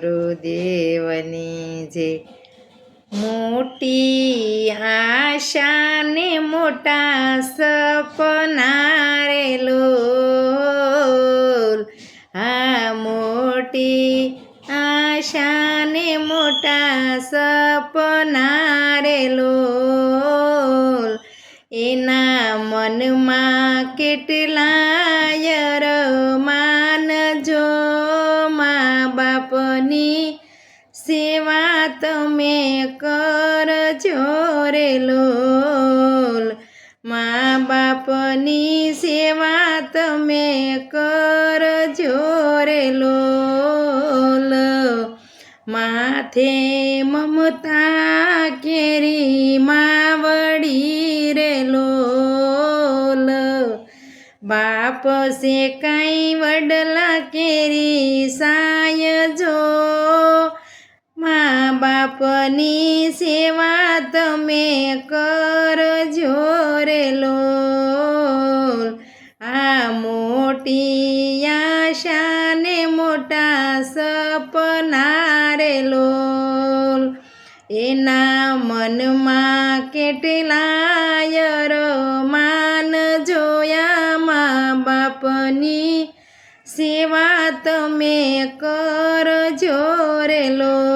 ગુરુદેવની જે મોટી આશા ને મોટા સપના રે આ મોટી આશા ને મોટા સપના રે એના મનમાં કેટલાય રમાન બાપની સેવા તમે કરજો રે લોલ. મા બાપની સેવા તમે કરજો રે લોલ. માથે મમતા કેરી માવડી રે લોલ. બાપ સે કાંઈ વડલા કેરી સાય જો મા બાપની સેવા તમે કરજો રે લોલ. આ મોટી આશા ને મોટા સપના રે લોલ. એના મનમાં કેટલાય રમાન જોયા મા બાપની સેવા તમે કરજો રે લોલ.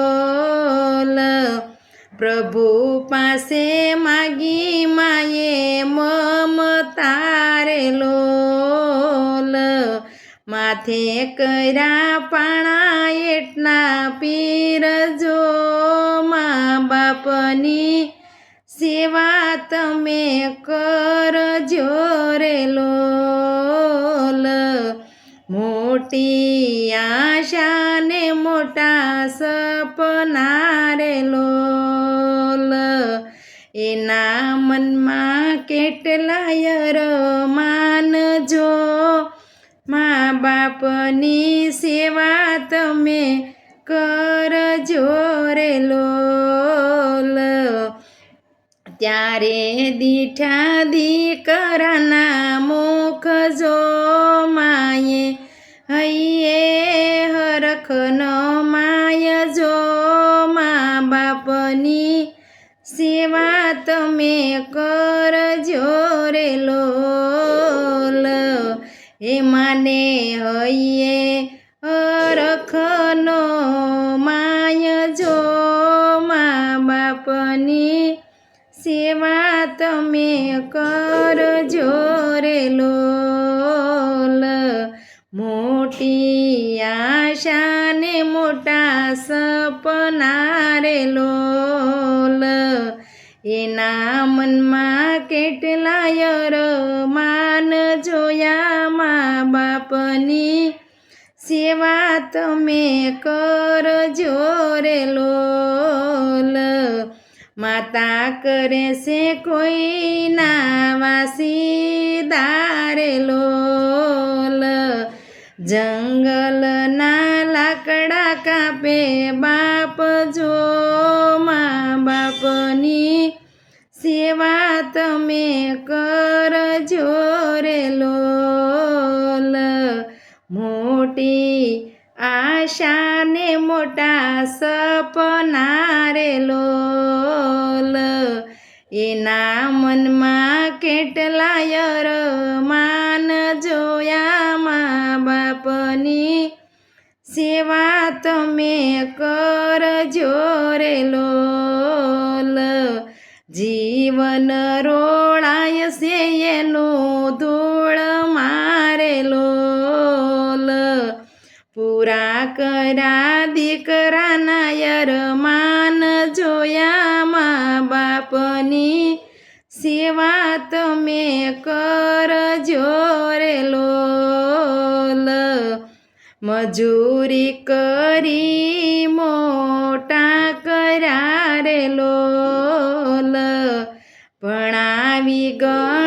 પ્રભુ પાસે માગી માયે મમતા રે લોલ. માથે કર્યા પાણા એટલા પીરજો મા બાપની સેવા તમે કરજો રે લોલ. મોટી આશા ને મોટા સપના રે લોલ. એના મનમાં કેટલાય રમાન જો મા બાપની સેવા તમે કરજો રે લોલ. ત્યારે દીઠા દીકરાના મુખ જો માયે હૈયે, હરખનો માય જો. મા બાપની સેવા તમે કરજો રે લોલ એ માને હૈયે હરખનો માય જો મા બાપની સેવા તમે કરજો રે લોલ મોટી આશા ને મોટા સપના રે લોલ તમે કરજો રે લોલ. માતા કરે છે કોઈના વાસીદાર લોલ. જંગલના લાકડા કાપે બાપ જો મા બાપની સેવા તમે કરજો રે લોલ. મોટી આશા ને મોટા સપના રે લોલ. એના મનમાં કેટલાય રમાન જોયા મા બાપની. સેવા તમે કરજો રે લોલ. જીવન રોળાય છે એનું કરા દીકરાના યરમાન જોયા મા બાપની. સેવા તમે કરજો રે લોલ. મજૂરી કરી મોટા કર્યા રે લોલ. ભણાવી ગણાવી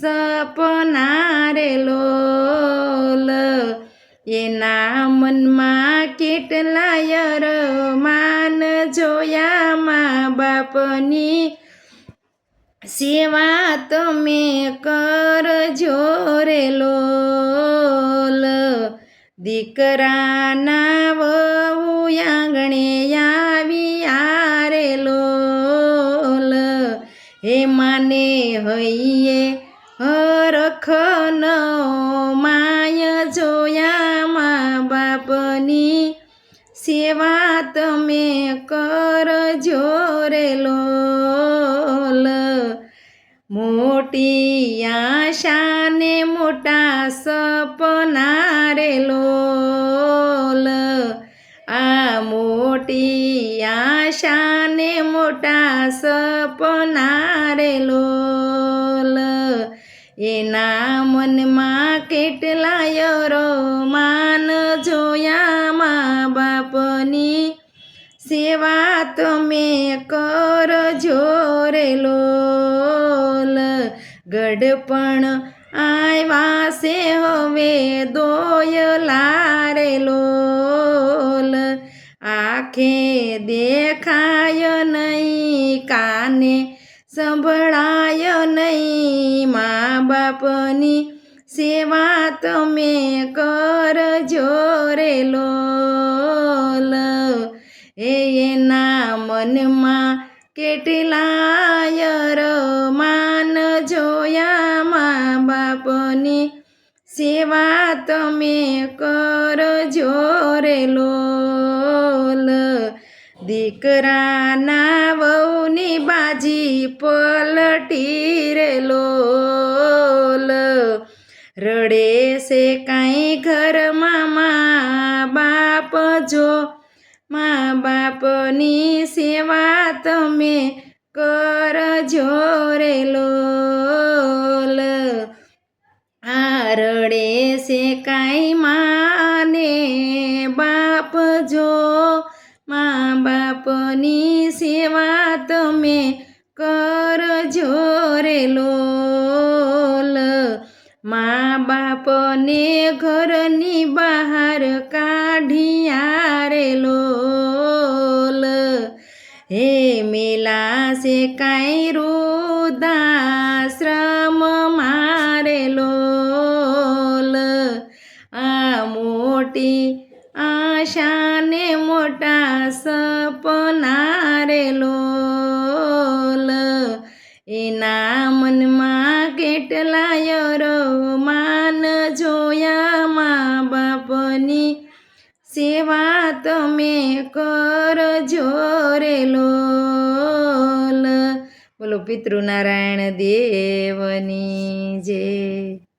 સપના એના મનમાં કેટલાય રમાન જોયા મા બાપની. સેવા તમે કરજો રે લોલ. દીકરાના વહુ આંગણે આવી આરે લોલ. હે માને હૈયે હરખનો માય જોયા મા બાપની સેવા તમે કરજો રે લોલ. મોટી આશાને મોટા સપના રે લોલ આ મોટી આશાને મોટા સપના રે લોલ. એના મનમાં કેટલાય રોમાન જોયા મા બાપની. સેવા તમે કરજો રે લોલ. ગડપણ આવ્યા છે હવે દોયલા રે આંખે દેખાય નહીં, કાને મા બાપની સેવા તમે કરજો રે લોલ. એના મનમાં કેટલાય રમાન જોયા મા બાપની સેવા તમે કરજો રે લોલ. દીકરાના વહુની બાજી પલટી રે લોલ. રડે છે કાંઈ ઘરમાં મા બાપ જો. મા બાપની સેવા તમે કરજો રે લોલ. આ રડે છે કાંઈ માને બાપને ઘરની બહાર કાઢ્યા રે લોલ. હે મેલા છે કાંઈ રોદાશ્રમ મારે લોલ. આ મોટી આશાને બાપની સેવા તમે કરજો રે લોલ. બોલો પિતૃનારાયણ દેવની જય.